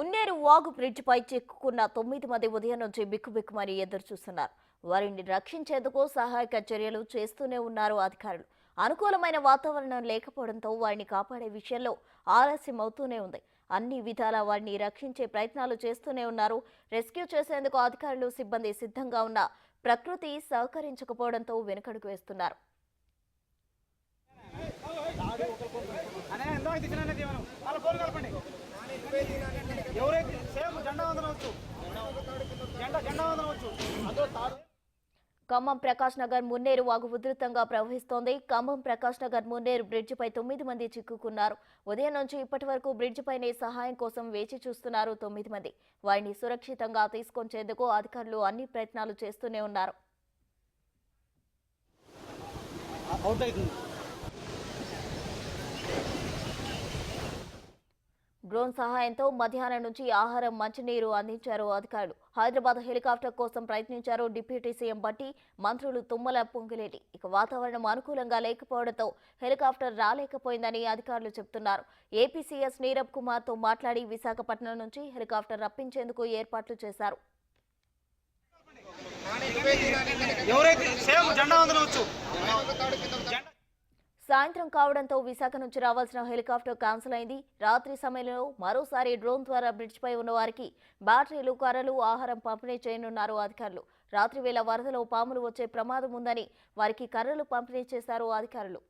మున్నేరు వాగు బ్రిడ్జిపై చిక్కుకున్న తొమ్మిది మంది ఉదయం నుంచి బిక్కుబిక్కుమని ఎదురు చూస్తున్నారు వారిని రక్షించేందుకు సహాయక చర్యలు చేస్తూనే ఉన్నారు అధికారులు అనుకూలమైన వాతావరణం లేకపోవడంతో వారిని కాపాడే విషయంలో ఆలస్యం అవుతూనే ఉంది అన్ని విధాల వారిని రక్షించే ప్రయత్నాలు చేస్తూనే ఉన్నారు రెస్క్యూ చేసేందుకు అధికారులు సిబ్బంది సిద్ధంగా ఉన్న ప్రకృతి సహకరించకపోవడంతో వెనుకడుగు వేస్తున్నారు అనే ఎంతో దిక్కున జీవనం వాళ్ళ ఫోన్ కలపండి ఎవరైతే సేమ్ జెండా వందనవచ్చు? జెండా జెండా వందనవచ్చు. అదో తాడు. ఖమ్మం ప్రకాష్ నగర్ మున్నేరు వాగు ఉధృతంగా ప్రవహిస్తోంది. ఖమ్మం ప్రకాష్ నగర్ మున్నేరు బ్రిడ్జిపై తొమ్మిది మంది చిక్కుకున్నారు. ఉదయం నుంచి ఇప్పటి వరకు బ్రిడ్జిపైనే సహాయం కోసం వేచి చూస్తున్నారు తొమ్మిది మంది. వారిని సురక్షితంగా తీసుకొచ్చేందుకు అధికారులు అన్ని ప్రయత్నాలు చేస్తూనే ఉన్నారు. డ్రోన్ సహాయంతో మధ్యాహ్నం నుంచి ఆహారం మంచినీరు అందించారు అధికారులు. హైదరాబాద్ హెలికాప్టర్ కోసం ప్రయత్నించారు డిప్యూటీ సీఎం బట్టి మంత్రులు తుమ్మల పొంగిలేటి. ఇక వాతావరణం అనుకూలంగా లేకపోవడంతో హెలికాప్టర్ రాలేకపోయిందని అధికారులు చెబుతున్నారు. ఏపీ సీఎస్ నీరబ్ కుమార్తో మాట్లాడి విశాఖపట్నం నుంచి హెలికాప్టర్ రప్పించేందుకు ఏర్పాట్లు చేశారు. ఎవరైతే సేమ్ జెండా వందనవచ్చు. సాయంత్రం కావడంతో విశాఖ నుంచి రావాల్సిన హెలికాప్టర్ క్యాన్సిల్ అయింది. రాత్రి సమయంలో మరోసారి డ్రోన్ ద్వారా బ్రిడ్జ్పై ఉన్న వారికి బ్యాటరీలు కర్రలు ఆహారం పంపిణీ చేయనున్నారు అధికారులు. రాత్రి వేళ వరదలో పాములు వచ్చే ప్రమాదం ఉందని వారికి కర్రలు పంపిణీ చేశారు అధికారులు.